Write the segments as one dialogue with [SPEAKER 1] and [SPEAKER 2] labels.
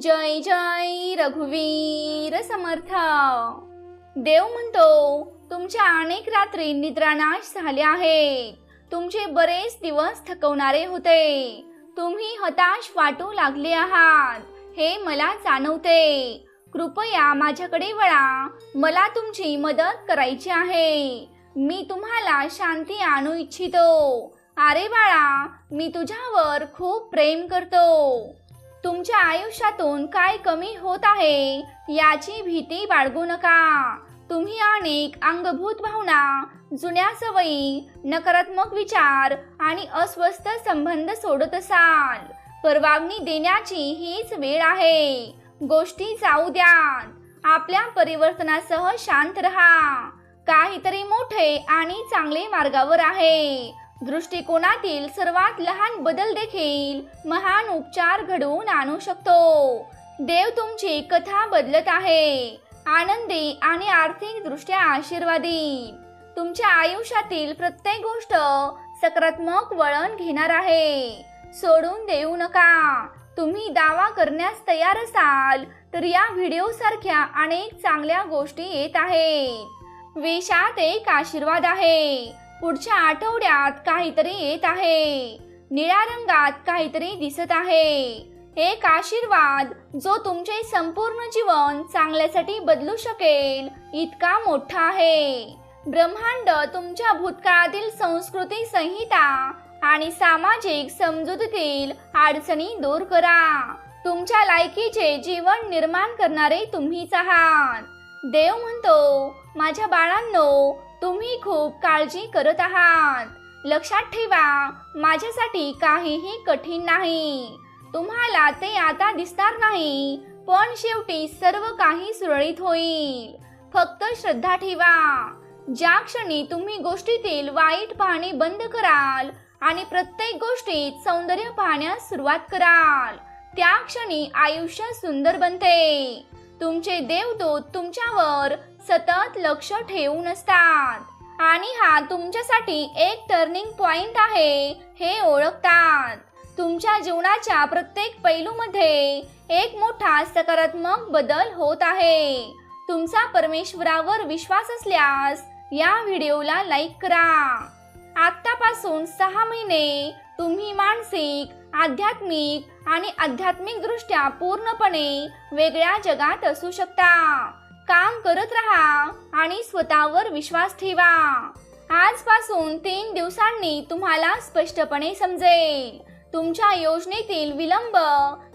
[SPEAKER 1] जय जय रघुवीर समर्थ. देव म्हणतो तुमच्या अनेक रात्री निद्रानाश झाले आहेत. तुमचे बरेच दिवस थकवणारे होते. तुम्ही हताश वाटू लागले आहात. हे मला जाणवते. कृपया माझ्याकडे वळा. मला तुमची मदत करायची आहे. मी तुम्हाला शांती आणू इच्छितो. अरे बाळा मी तुझ्यावर खूप प्रेम करतो. तुमच्या आयुष्यातून काय कमी होत आहे याची भीती बाळगू नका. तुम्ही अनेक अंगभूत भावना जुन्या सवयी नकारात्मक विचार आणि अस्वस्थ संबंध सोडत असाल. परवानगी देण्याची हीच वेळ आहे. गोष्टी जाऊ द्या आपल्या परिवर्तनासह शांत रहा. काहीतरी मोठे आणि चांगले मार्गावर आहे. दृष्टिकोनातील सर्वात लहान बदल देखील महान उपचार घडवून आणू शकतो. देव तुमची कथा बदलत आहे. आनंदी आणि आर्थिक दृष्ट्या आशीर्वादी. तुमच्या आयुष्यातील प्रत्येक गोष्ट सकारात्मक वळण घेणार आहे. सोडून देऊ नका. तुम्ही दावा करण्यास तयार असाल तर या व्हिडिओ सारख्या अनेक चांगल्या गोष्टी येत आहेत. विषात एक आशीर्वाद आहे. पुढच्या आठवड्यात काहीतरी येत आहे. निळ्या रंगात काहीतरी दिसत आहे. एक आशीर्वाद जो तुमचे संपूर्ण जीवन चांगल्यासाठी बदलू शकेल इतका मोठा आहे. ब्रह्मांड तुमच्या भूतकाळातील संस्कृती संहिता आणि सामाजिक समजुतीतील अडचणी दूर करा. तुमच्या लायकीचे जीवन निर्माण करणारे तुम्हीच आहात. देव म्हणतो माझ्या बाळांनो तुम्ही खूप काळजी करत आहात. लक्षात ठेवा माझ्यासाठी काहीही कठीण नाही. तुम्हाला ते आता दिसणार नाही पण शेवटी सर्व काही सुरळीत होईल. फक्त श्रद्धा ठेवा. ज्या क्षणी तुम्ही गोष्टीतील वाईट पाहणे बंद कराल आणि प्रत्येक गोष्टीत सौंदर्य पाहण्यास सुरुवात कराल त्या क्षणी आयुष्य सुंदर बनते. तुमचे देवदूत तुमच्यावर सतत लक्ष ठेवून असतात. आणि हा तुमच्यासाठी एक टर्निंग पॉइंट आहे हे ओळखतात. तुमच्या जीवनाच्या प्रत्येक पैलूमध्ये एक मोठा सकारात्मक बदल होत आहे. तुमचा परमेश्वरावर विश्वास असल्यास या व्हिडिओला लाईक करा. आत्तापासून सहा महिने तुम्ही मानसिक आध्यात्मिक आणि आध्यात्मिक दृष्ट्या पूर्णपणे वेगळ्या जगात असू शकता. काम करत राहा आणि स्वतःवर विश्वास ठेवा. आजपासून तीन दिवसांनी तुम्हाला स्पष्टपणे समजेल. तुमच्या योजनेतील विलंब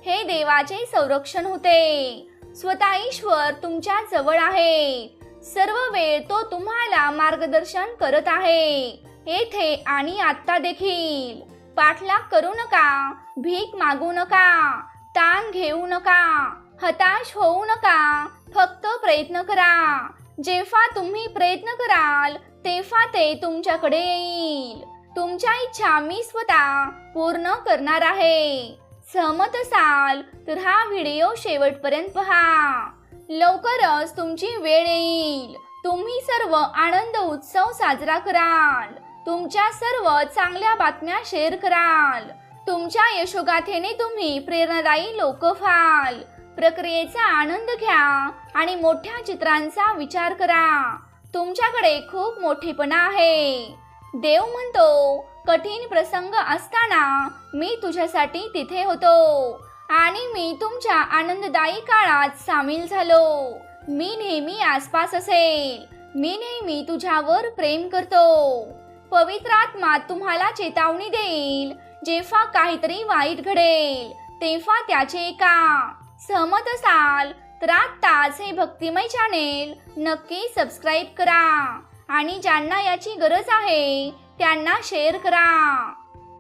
[SPEAKER 1] हे देवाचे संरक्षण होते. स्वतः ईश्वर तुमच्या जवळ आहे. सर्व वेळ तो तुम्हाला मार्गदर्शन करत आहे. येथे आणि आत्ता देखील. पाठलाग करू नका भीक मागू नका ताण घेऊ नका हताश होऊ नका फक्त प्रयत्न करा. जेव्हा तुम्ही प्रयत्न कराल तेव्हा ते तुमच्याकडे येईल. तुमच्या इच्छा मी स्वतः पूर्ण करणार आहे. सहमत असाल तर हा व्हिडिओ शेवटपर्यंत पहा. लवकरच तुमची वेळ येईल. तुम्ही सर्व आनंद उत्सव साजरा कराल. तुमच्या सर्व चांगल्या बातम्या शेअर कराल. तुमच्या यशोगाथेने तुम्ही प्रेरणादायी लोक व्हाल. प्रक्रियेचा आनंद घ्या आणि मोठ्या चित्रांचा विचार करा. तुमच्याकडे खूप मोठेपणा आहे. देव म्हणतो कठीण प्रसंग असताना मी तुझ्यासाठी तिथे होतो आणि मी तुमच्या आनंददायी काळात सामील झालो. मी नेहमी आसपास असेल. मी नेहमी तुझ्यावर प्रेम करतो. पवित्र आत्मा तुम्हाला चेतावणी देईल. जेव्हा काहीतरी वाईट घडेल तेव्हा त्याचे ऐका. सहमत असाल तर आत्ताच हे भक्तिमय चॅनेल नक्की सबस्क्राईब करा. आणि ज्यांना याची गरज आहे त्यांना शेअर करा.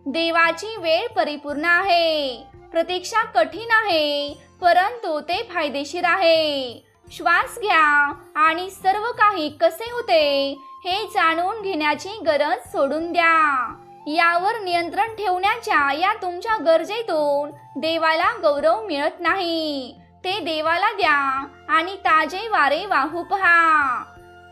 [SPEAKER 1] देवाची वेळ परिपूर्ण आहे. प्रतीक्षा कठीण आहे परंतु ते फायदेशीर आहे. श्वास घ्या आणि सर्व काही कसे होते हे जाणून घेण्याची गरज सोडून द्या. यावर नियंत्रण ठेवण्याच्या या तुमच्या गरजेतून देवाला गौरव मिळत नाही. ते देवाला द्या आणि ताजे वारे वाहू पहा.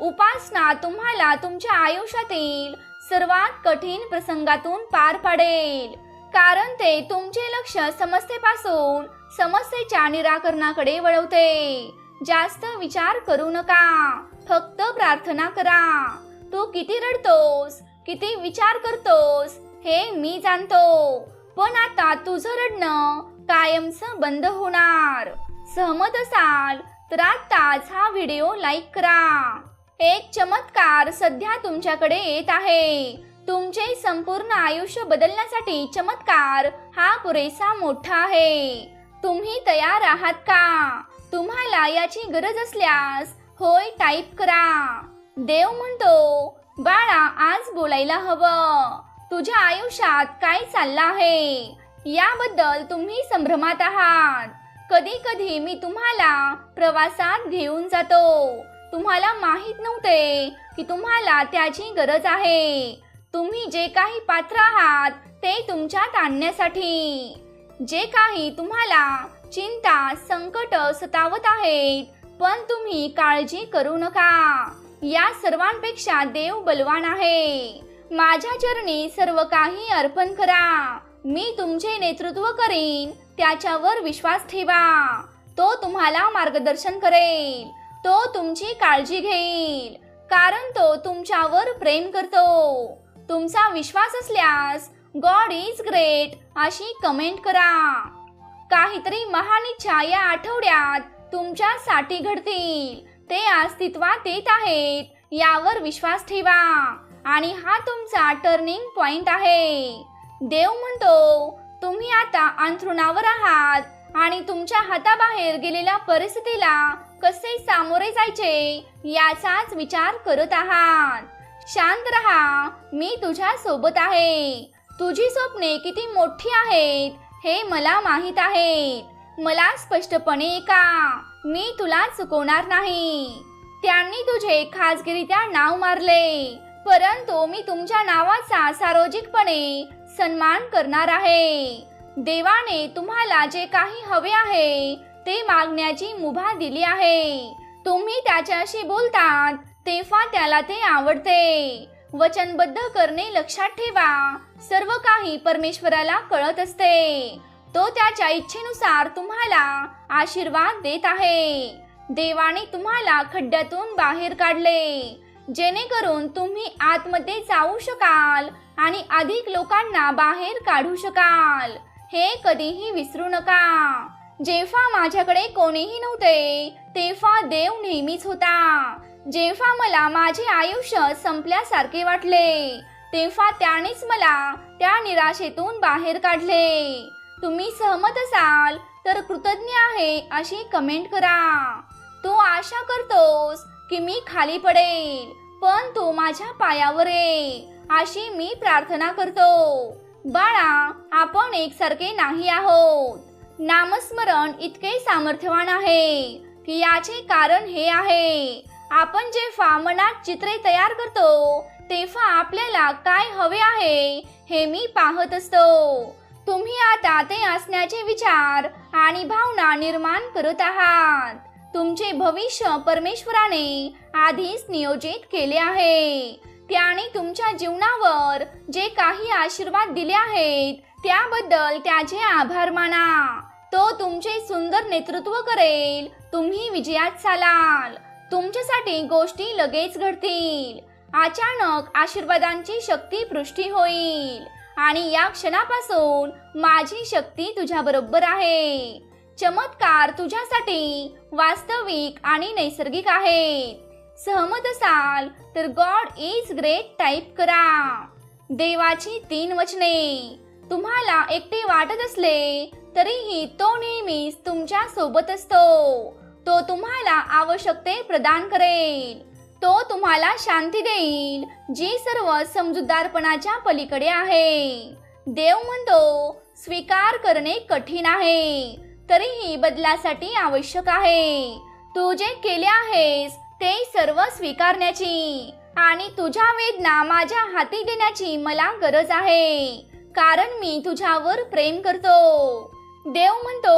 [SPEAKER 1] उपासना तुम्हाला तुमच्या आयुष्यातील सर्वात कठीण प्रसंगातून पार पाडेल. कारण ते तुमचे लक्ष समस्येपासून समस्येच्या निराकरणाकडे वळवते. जास्त विचार करू नका. फक्त प्रार्थना करा. तू किती रडतोस? किती विचार करतोस हे मी जाणतो. पण आता तुझं रडणं कायमचं बंद होणार. सहमत असाल तर आताच हा व्हिडिओ लाईक करा. एक चमत्कार सध्या तुमच्याकडे येत आहे. तुमचे संपूर्ण आयुष्य बदलण्यासाठी चमत्कार हा पुरेसा मोठा आहे. तुम्ही तयार आहात का? तुम्हाला याची गरज असल्यास होय टाईप करा. देव म्हणतो बाळा आज बोलायला हवं. तुझ्या आयुष्यात काय चाललं आहे? याबद्दल तुम्ही संभ्रमात आहात. कधी कधी मी तुम्हाला प्रवासात घेऊन जातो. तुम्हाला माहीत नव्हते की तुम्हाला त्याची गरज आहे. तुम्ही जे काही पात्र आहात ते तुमच्यात आणण्यासाठी. जे काही तुम्हाला चिंता संकट सतावत आहेत पण तुम्ही काळजी करू नका. या सर्वांपेक्षा देव बलवान आहे. माझ्या चरणी सर्व काही अर्पण करा. मी तुमचे नेतृत्व करीन त्याच्यावर विश्वास ठेवा. तो तुम्हाला मार्गदर्शन करेल तो तुमची काळजी घेईल कारण तो तुमच्यावर प्रेम करतो. तुमचा विश्वास असल्यास गॉड इज ग्रेट अशी कमेंट करा. काहीतरी महान इच्छा या आठवड्यात तुमच्यासाठी घडतील. ते अस्तित्वात येत आहेत. यावर विश्वास ठेवा. आणि हा तुमचा टर्निंग पॉइंट आहे. देव म्हणतो तुम्ही आता अंथरुणावर आहात आणि तुमच्या हाताबाहेर गेलेल्या परिस्थितीला कसे सामोरे जायचे याचाच विचार करत आहात. शांत रहा मी तुझ्या सोबत आहे. तुझी स्वप्ने किती मोठी आहेत हे मला माहीत आहे मला स्पष्टपणे का मी तुला चुकवणार नाही. त्यांनी तुझे खाजगीरित्या नाव मारले. परंतु मी तुमच्या नावाचा सार्वजनिकपणे सन्मान करणार आहे. देवाने तुम्हाला जे काही हवे आहे ते मागण्याची मुभा दिली आहे. तुम्ही त्याच्याशी बोलतात तेव्हा त्याला ते आवडते. वचनबद्ध करणे लक्षात ठेवा. सर्व काही परमेश्वराला कळत असते. तो त्याच्या इच्छेनुसार तुम्हाला आशीर्वाद देत आहे. देवाने तुम्हाला खड्ड्यातून बाहेर काढले. जेणेकरून तुम्ही आतमध्ये जाऊ शकाल आणि अधिक लोकांना बाहेर काढू शकाल. हे कधीही विसरू नका. जेव्हा माझ्याकडे कोणीही नव्हते तेव्हा देव नेहमीच होता. जेव्हा मला माझे आयुष्य संपल्यासारखे वाटले तेव्हा त्यानेच मला त्या निराशेतून बाहेर काढले. तुम्ही सहमत असाल तर कृतज्ञ आहे अशी कमेंट करा. तू आशा करतोस की मी खाली पडेल पण तू माझ्या पायावर ये अशी मी प्रार्थना करतो. बाळा आपण एकसारखे नाही आहोत. नामस्मरण इतके सामर्थ्यवान आहे की याचे कारण हे आहे. आपण जेव्हा मनात चित्रे तयार करतो तेव्हा आपल्याला काय हवे आहे हे मी पाहत असतो. तुम्ही आता ते असण्याचे विचार आणि भावना निर्माण करत आहात. तुमचे भविष्य परमेश्वराने आधीच नियोजित केले आहे. त्याने तुमच्या जीवनावर जे काही आशीर्वाद दिले आहेत त्याबद्दल त्याचे आभार माना. तो तुमचे सुंदर नेतृत्व करेल. तुम्ही विजयात चालाल. तुमच्यासाठी गोष्टी लगेच घडतील. अचानक आशीर्वादांची शक्ती पृष्टी होईल. आणि या क्षणापासून माझी शक्ती तुझ्या बरोबर आहे. चमत्कार तुझ्यासाठी वास्तविक आणि नैसर्गिक आहे सहमत असाल तर गॉड इज ग्रेट टाईप करा. देवाची तीन वचने. तुम्हाला एकटे वाटत असले तरीही तो नेहमीच तुमच्यासोबत असतो. तो तुम्हाला आवश्यकते प्रदान करेल. तो तुम्हाला शांती देईल जी सर्व समजूतदारपणाच्या पलीकडे आहे. देव म्हणतो स्वीकार करणे कठीण आहे तरीही बदलासाठी आवश्यक आहे. तू जे केले आहेस ते सर्व स्वीकारण्याची आणि तुझ्या वेदना माझ्या हाती देण्याची मला गरज आहे. कारण मी तुझ्यावर प्रेम करतो. देव म्हणतो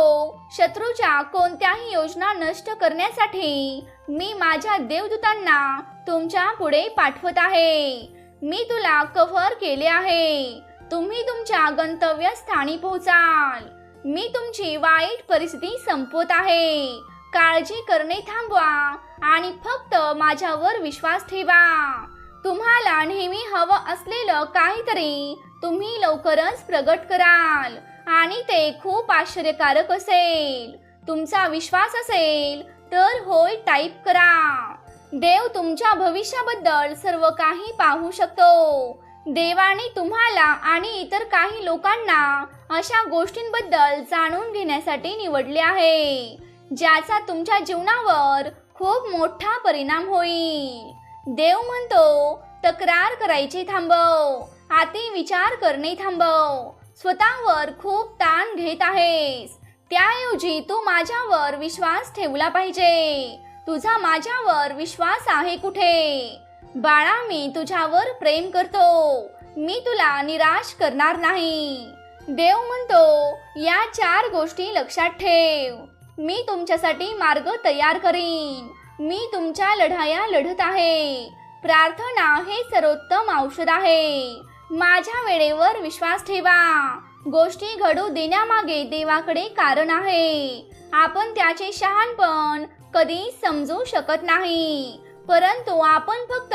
[SPEAKER 1] शत्रूच्या कोणत्याही योजना नष्ट करण्यासाठी मी माझ्या देवदूतांना तुमच्यापुढे पाठवत आहे. मी तुला कव्हर केले आहे. तुम्ही तुमच्या गंतव्य स्थानी पोहोचाल. मी तुमची वाईट परिस्थिती संपवत आहे. काळजी करणे थांबवा आणि फक्त माझ्यावर विश्वास ठेवा. तुम्हाला नेहमी हवं असलेलं काहीतरी तुम्ही लवकरच प्रगट कराल. आणि ते खूप आश्चर्यकारक असेल. तुमचा विश्वास असेल तर होय टाईप करा. देव तुमच्या भविष्याबद्दल सर्व काही पाहू शकतो. देवाने तुम्हाला आणि इतर काही लोकांना अशा गोष्टींबद्दल जाणून घेण्यासाठी निवडले आहे ज्याचा तुमच्या जीवनावर खूप मोठा परिणाम होईल. देव म्हणतो तक्रार करायची थांबव आती विचार करणे थांबव. स्वतःवर खूप ताण घेत आहेस. त्याऐवजी तू माझ्यावर विश्वास ठेवला पाहिजे. तुझा माझ्यावर विश्वास आहे कुठे? बाळा मी तुझ्यावर प्रेम करतो. मी तुला निराश करणार नाही. देव म्हणतो या चार गोष्टी लक्षात ठेव. मी तुमच्यासाठी मार्ग तयार करीन. मी तुमच्या लढाया लढत आहे. प्रार्थना हे सर्वोत्तम औषध आहे. माझ्या वेळेवर विश्वास ठेवा. गोष्टी घडू देण्यामागे देवाकडे कारण आहे. आपण त्याचे शहाणपण कधी समजू शकत नाही. परंतु आपण फक्त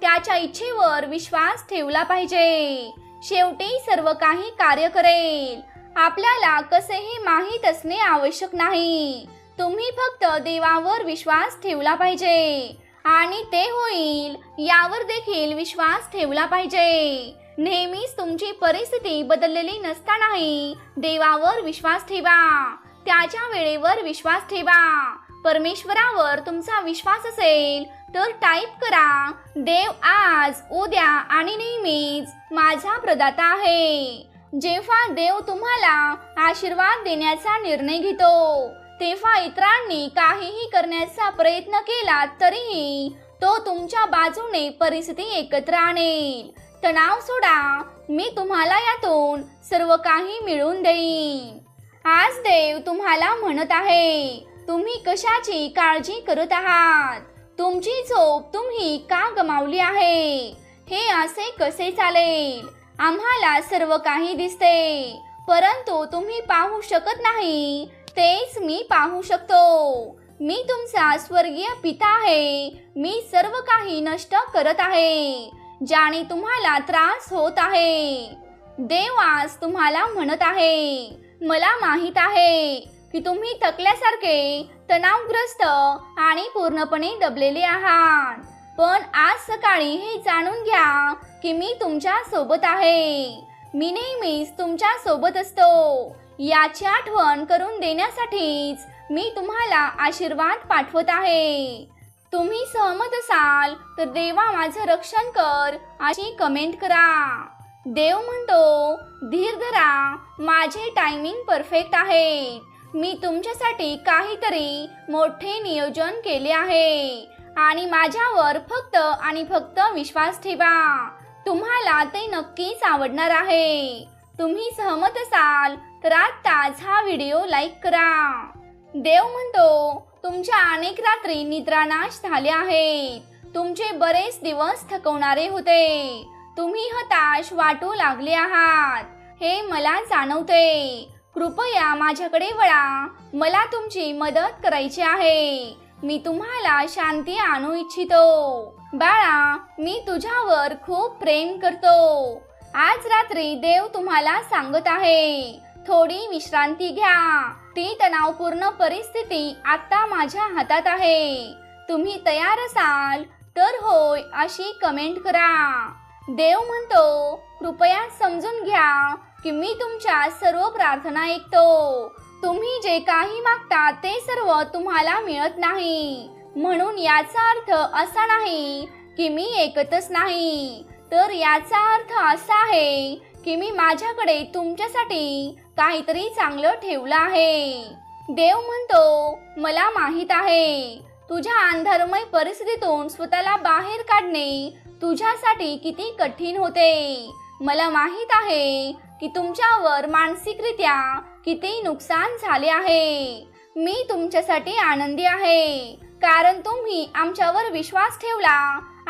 [SPEAKER 1] त्याच्या इच्छेवर विश्वास ठेवला पाहिजे. शेवटी सर्व काही कार्य करेल. आपल्याला कसेही माहीत असणे आवश्यक नाही. तुम्ही फक्त देवावर विश्वास ठेवला पाहिजे. आणि ते होईल यावर देखील विश्वास ठेवला पाहिजे. नेहमीच तुमची परिस्थिती बदललेली नसतानाही देवावर विश्वास ठेवा. त्याच्या वेळेवर विश्वास ठेवा. परमेश्वरावर तुमचा विश्वास असेल तर टाईप करा देव आज उद्या आणि नेहमीच माझा प्रदाता आहे. जेव्हा देव तुम्हाला आशीर्वाद देण्याचा निर्णय घेतो तेव्हा इतरांनी काहीही करण्याचा प्रयत्न केला तरीही तो तुमच्या बाजूने परिस्थिती एकत्र आणेल. तणाव सोडा. मी तुम्हाला यातून सर्व काही मिळवून देईन. आज देव तुम्हाला म्हणत आहे तुम्ही कशाची काळजी करत आहात? तुमची झोप तुम्ही का गमावली आहे? हे असे कसे चालेल? आम्हाला सर्व काही दिसते. परंतु तुम्ही पाहू शकत नाही तेच मी पाहू शकतो. मी तुमचा स्वर्गीय पिता आहे. मी सर्व काही नष्ट करत आहे. ज्याने तुम्हाला त्रास होत आहे. देव आज तुम्हाला म्हणत आहे. मला माहीत आहे की तुम्ही थकल्यासारखे तणावग्रस्त आणि पूर्णपणे दबलेले आहात. पण आज सकाळी हे जाणून घ्या की मी तुमच्यासोबत आहे. मी नेहमीच तुमच्यासोबत असतो. याची आठवण करून देण्यासाठीच मी तुम्हाला आशीर्वाद पाठवत आहे. तुम्ही सहमत असाल तर देवा माझं रक्षण कर अशी कमेंट करा. देव म्हणतो धीर धरा माझे टायमिंग परफेक्ट आहे. मी तुमच्यासाठी काहीतरी मोठे नियोजन केले आहे. आणि माझ्यावर फक्त आणि फक्त विश्वास ठेवा. तुम्हाला ते नक्कीच आवडणार आहे. तुम्ही सहमत असाल तर आत्ताच हा व्हिडिओ लाईक करा. देव म्हणतो तुमच्या अनेक रात्री निद्रानाश झाले आहेत. तुमचे बरेच दिवस थकवणारे होते. तुम्ही हताश वाटू लागले आहात. हे मला जाणवते. कृपया माझ्याकडे वळा. मला तुमची मदत करायची आहे. मी तुम्हाला शांती आणू इच्छितो. बाळा मी तुझ्यावर खूप प्रेम करतो. आज रात्री देव तुम्हाला सांगत आहे. थोडी विश्रांती घ्या. ती तणावपूर्ण परिस्थिती आता माझ्या हातात आहे. तुम्ही तयार असाल तर होय अशी कमेंट करा. देव म्हणतो कृपया समजून घ्या की मी तुमच्या सर्व प्रार्थना ऐकतो. तुम्ही जे काही मागता ते सर्व तुम्हाला मिळत नाही. म्हणून याचा अर्थ असा नाही की मी ऐकतच नाही. तर याचा अर्थ असा आहे की मी माझ्याकडे तुमच्यासाठी काहीतरी चांगलं ठेवलं आहे. देव म्हणतो मला माहीत आहे तुझ्या अंधारमय परिस्थितीतून स्वतःला बाहेर काढणे तुझ्यासाठी किती कठीण होते. मला माहीत आहे की तुमच्यावर मानसिकरित्या किती नुकसान झाले आहे. मी तुमच्यासाठी आनंदी आहे कारण तुम्ही आमच्यावर विश्वास ठेवला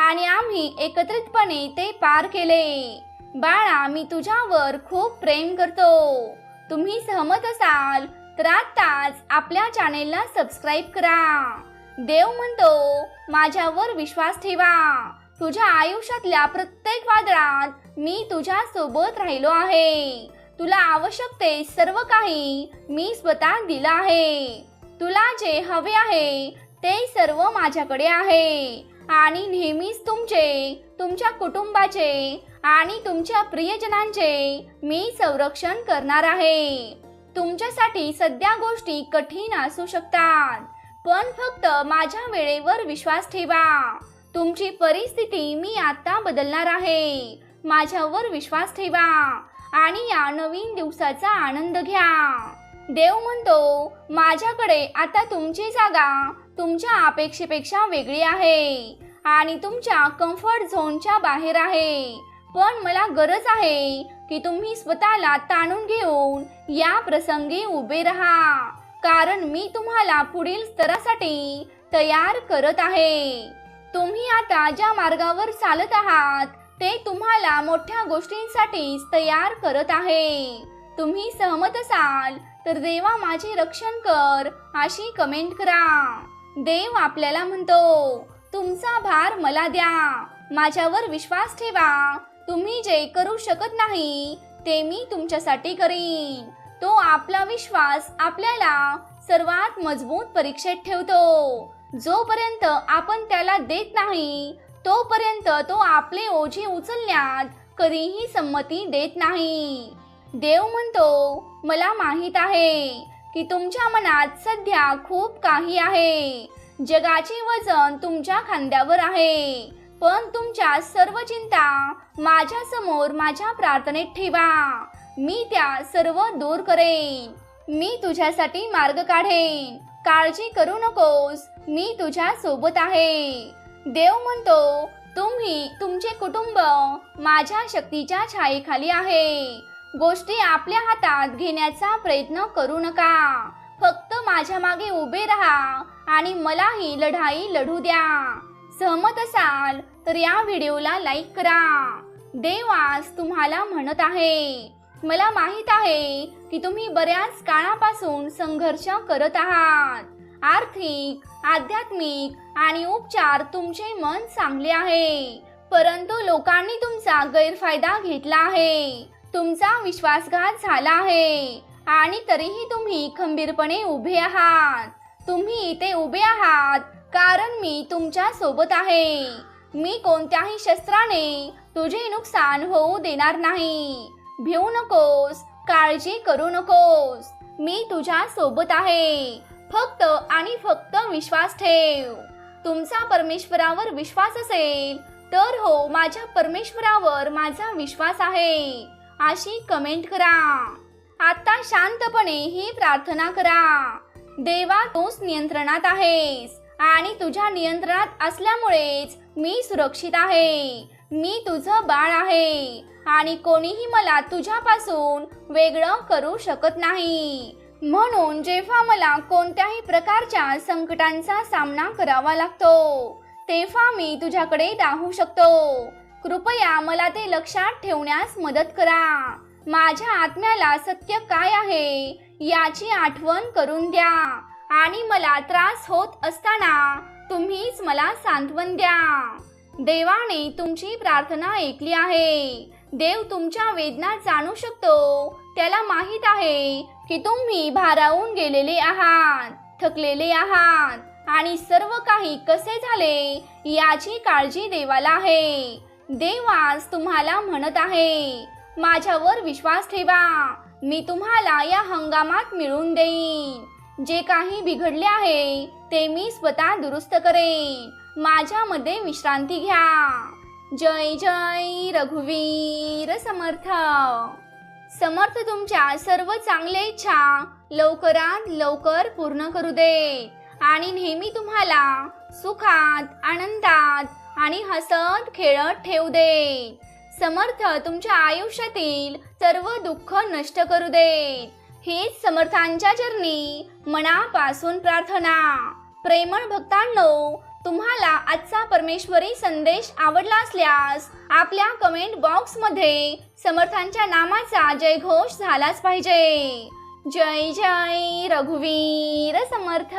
[SPEAKER 1] आणि आम्ही एकत्रितपणे ते पार केले. बाळा मी तुझ्यावर खूप प्रेम करतो. तुम्ही सहमत असाल तर आत्ताच आपल्या चॅनेलला सबस्क्राईब करा. देव म्हणतो माझ्यावर विश्वास ठेवा. तुझ्या आयुष्यातल्या प्रत्येक वादळात मी तुझ्या सोबत राहिलो आहे. तुला आवश्यक ते सर्व काही मी स्वतः दिलं आहे. तुला जे हवे आहे ते सर्व माझ्याकडे आहे. आणि नेहमीच तुमचे तुमच्या कुटुंबाचे आणि तुमच्या प्रियजनांचे मी संरक्षण करणार आहे. तुमच्यासाठी सध्या गोष्टी कठीण असू शकतात पण फक्त माझ्या वेळेवर विश्वास ठेवा. तुमची परिस्थिती मी आता बदलणार आहे. माझ्यावर विश्वास ठेवा आणि या नवीन दिवसाचा आनंद घ्या. देव म्हणतो माझ्याकडे आता तुमची जागा तुमच्या अपेक्षेपेक्षा वेगळी आहे आणि तुमच्या कम्फर्ट झोनच्या बाहेर आहे. पण मला गरज आहे की तुम्ही स्वतःला ताणून घेऊन या प्रसंगी उभे राहा. कारण मी तुम्हाला पुढील स्तरासाठी तयार करत आहे. तुम्ही आता ज्या मार्गावर चालत आहात ते तुम्हाला मोठ्या गोष्टींसाठी तयार करत आहे. तुम्ही सहमत असाल तर देवा माझे रक्षण कर अशी कमेंट करा. देव आपल्याला म्हणतो तुमचा भार मला द्या माझ्यावर विश्वास ठेवा. तुम्ही जे करू शकत नाही ते मी तुमच्यासाठी करीन. तो आपला विश्वास आपल्याला सर्वात मजबूत परीक्षेत ठेवतो. जोपर्यंत आपण त्याला देत नाही तोपर्यंत तो आपले ओझे उचलण्यात कधीही संमती देत नाही. देव म्हणतो मला माहीत आहे की तुमच्या मनात सध्या खूप काही आहे. जगाचे वजन तुमच्या खांद्यावर आहे. पण तुमच्या सर्व चिंता माझ्यासमोर माझ्या प्रार्थनेत ठेवा. मी त्या सर्व दूर करेन. मी तुझ्यासाठी मार्ग काढेन. काळजी करू नकोस. मी तुझ्या सोबत आहे. देव म्हणतो तुम्ही तुमचे कुटुंब माझ्या शक्तीच्या छायेखाली आहे. गोष्टी आपल्या हातात घेण्याचा प्रयत्न करू नका. फक्त माझ्या मागे उभे राहा आणि मला ही लढाई लढू द्या. सहमत असाल तर या व्हिडिओला लाईक करा. देव आज तुम्हाला म्हणत आहे मला माहीत आहे की तुम्ही बऱ्याच काळापासून संघर्ष करत आहात. आर्थिक आध्यात्मिक आणि उपचार तुमचे मन चांगले आहे. परंतु लोकांनी तुमचा गैरफायदा घेतला आहे. तुमचा विश्वासघात झाला आहे. आणि तरीही तुम्ही खंबीरपणे उभे आहात. तुम्ही इथे उभे आहात कारण मी तुमच्यासोबत आहे. मी कोणत्याही शस्त्राने तुझे नुकसान होऊ देणार नाही. भिवू नकोस काळजी करू नकोस. मी तुझ्या सोबत आहे. फक्त आणि फक्त विश्वास ठेव. तुमचा परमेश्वरावर विश्वास असेल तर हो माझ्या परमेश्वरावर माझा विश्वास आहे. अशी कमेंट करा. आता शांतपणे ही प्रार्थना करा. देवा तूच नियंत्रणात आहेस आणि तुझ्या नियंत्रणात असल्यामुळेच मी सुरक्षित आहे. मी तुझं बाळ आहे आणि कोणीही मला तुझ्यापासून वेगळं करू शकत नाही. म्हणून जेव्हा मला कोणत्याही प्रकारच्या संकटांचा सामना करावा लागतो तेव्हा मी तुझ्याकडे राहू शकतो. कृपया मला ते लक्षात ठेवण्यास मदत करा. माझ्या आत्म्याला सत्य काय आहे याची आठवण करून द्या. आणि मला त्रास होत असताना तुम्हीच मला सांत्वन द्या. देवाने तुमची प्रार्थना ऐकली आहे. देव तुमच्या वेदना जाणू शकतो. त्याला माहीत आहे की तुम्ही भारावून गेलेले आहात थकलेले आहात. आणि सर्व काही कसे झाले याची काळजी देवाला आहे. देव आज तुम्हाला म्हणत आहे. माझ्यावर विश्वास ठेवा. मी तुम्हाला या हंगामात मिळून देईन. जे काही बिघडले आहे ते मी स्वतः दुरुस्त करेन. माझ्यामध्ये विश्रांती घ्या. जय जय रघुवीर समर्थ. समर्थ तुमच्या सर्व चांगल्या इच्छा लवकरात लवकर पूर्ण करू दे. आणि नेहमी तुम्हाला सुखात आनंदात आणि हसत खेळत ठेवू दे. समर्थ तुमच्या आयुष्यातील सर्व दुःख नष्ट करू दे. हीच समर्थांच्या चरणी मनापासून प्रार्थना. प्रेमळ भक्तांनो तुम्हाला आजचा परमेश्वरी संदेश आवडला असल्यास आपल्या कमेंट बॉक्समध्ये समर्थांच्या नामाचा जयघोष झालाच पाहिजे. जय जय रघुवीर समर्थ!